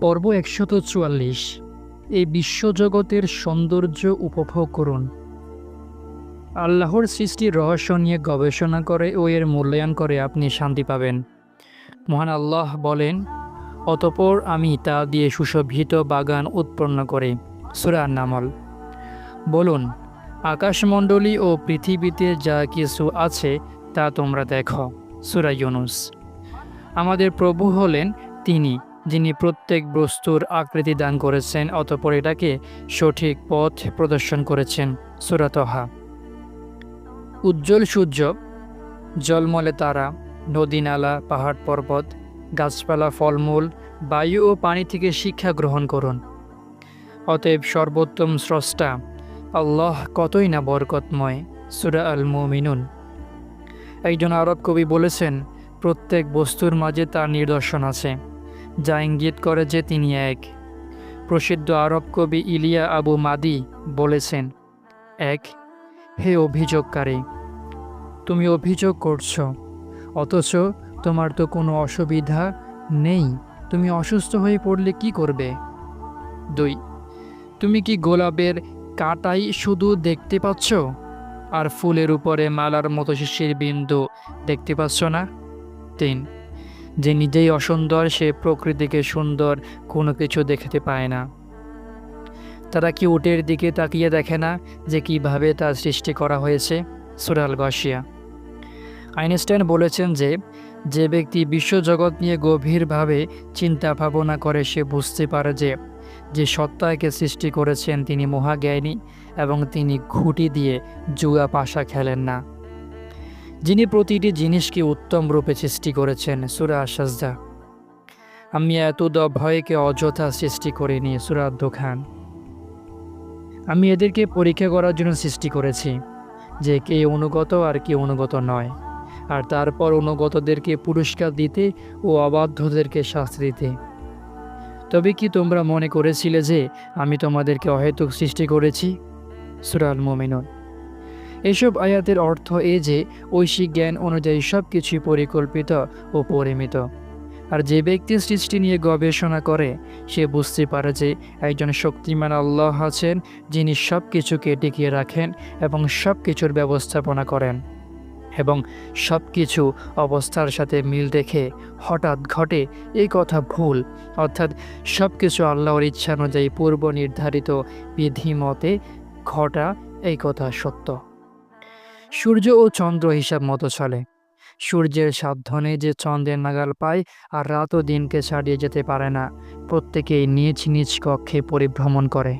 পর্ব একশত চুয়াল্লিশ। এই বিশ্বজগতের সৌন্দর্য উপভোগ করুন। আল্লাহর সৃষ্টির রহস্য নিয়ে গবেষণা করে ও এর মূল্যায়ন করে আপনি শান্তি পাবেন। মহান আল্লাহ বলেন, অতপর আমি তা দিয়ে সুশোভিত বাগান উৎপন্ন করে। সুরা নামল বলুন, আকাশমণ্ডলী ও পৃথিবীতে যা কিছু আছে তা তোমরা দেখো। সুরা ইউনুস। আমাদের প্রভু হলেন তিনি। যিনি প্রত্যেক বস্তুর আকৃতি দান করেছেন, অতপর এটাকে সঠিক পথ প্রদর্শন করেছেন। সুরাতহা উজ্জ্বল সূর্য, জলমলে তারা, নদী নালা, পাহাড় পর্বত, গাছপালা, ফলমূল, বায়ু ও পানি থেকে শিক্ষা গ্রহণ করুন। অতএব সর্বোত্তম স্রষ্টা আল্লাহ কতই না বরকতময়, সুরা আল মুমিনুন একজন আরব কবি বলেছেন, প্রত্যেক বস্তুর মাঝে তার নিদর্শন আছে। যা ইঙ্গিত করে যে তিনি এক। প্রসিদ্ধ আরব কবি ইলিয়া আবু মাদি বলেছেন, এক, হে অভিযোগকারী, তুমি অভিযোগ করছ, অথচ তোমার তো কোনো অসুবিধা নেই, তুমি অসুস্থ হয়ে পড়লে কি করবে? দুই, তুমি কি গোলাপের কাটাই শুধু দেখতে পাচ্ছ? আর ফুলের উপরে মালার মতো শিশির বিন্দু দেখতে পাচ্ছ না? তিন যে নিজেই অসুন্দর, সে প্রকৃতিকে সুন্দর কোনো কিছু দেখতে পায় না। তারা কি উটের দিকে তাকিয়ে দেখে না যে কীভাবে তা সৃষ্টি করা হয়েছে? সুরাল গসিয়া আইনস্টাইন বলেছেন যে যে ব্যক্তি বিশ্বজগৎ নিয়ে গভীরভাবে চিন্তা ভাবনা করে, সে বুঝতে পারে যে যে সত্তাকে সৃষ্টি করেছেন তিনি মহাজ্ঞানী এবং তিনি ঘুটি দিয়ে জুয়া পাশা খেলেন না। যিনি প্রতিটি জিনিসকে উত্তম রূপে সৃষ্টি করেছেন, সুরা সাজদা আমি এতদ ভয়কে অযথা সৃষ্টি করিনি, সুরা দোখান আমি এদেরকে পরীক্ষা করার জন্য সৃষ্টি করেছি, যে কে অনুগত আর কে অনুগত নয়। আর তারপর অনুগতদেরকে পুরস্কার দিতে ও অবাধ্যদেরকে শাস্তি দিতে। তবে কি তোমরা মনে করেছিলে যে আমি তোমাদেরকে অহেতুক সৃষ্টি করেছি? সুরাল মোমিনুন এসব আয়াতের অর্থ এ যে, ঐশিক জ্ঞান অনুযায়ী সব কিছুই পরিকল্পিত ও পরিমিত। আর যে ব্যক্তি সৃষ্টি নিয়ে গবেষণা করে, সে বুঝতে পারে যে একজন শক্তিমান আল্লাহ আছেন, যিনি সব কিছুকে টিকিয়ে রাখেন এবং সব কিছুর ব্যবস্থাপনা করেন। এবং সব কিছু অবস্থার সাথে মিল রেখে হঠাৎ ঘটে এই কথা ভুল, অর্থাৎ সব কিছু আল্লাহর ইচ্ছা অনুযায়ী পূর্ব নির্ধারিত বিধিমতে ঘটা এই কথা সত্য। সূর্য ও চন্দ্র হিসাব মতো চলে। সূর্যের সাধ্যনে যে চন্দ্রের নাগাল পায় আর রাত ও দিনকে ছাড়িয়ে যেতে পারে না। প্রত্যেকেই নিজ নিজ কক্ষে পরিভ্রমণ করে।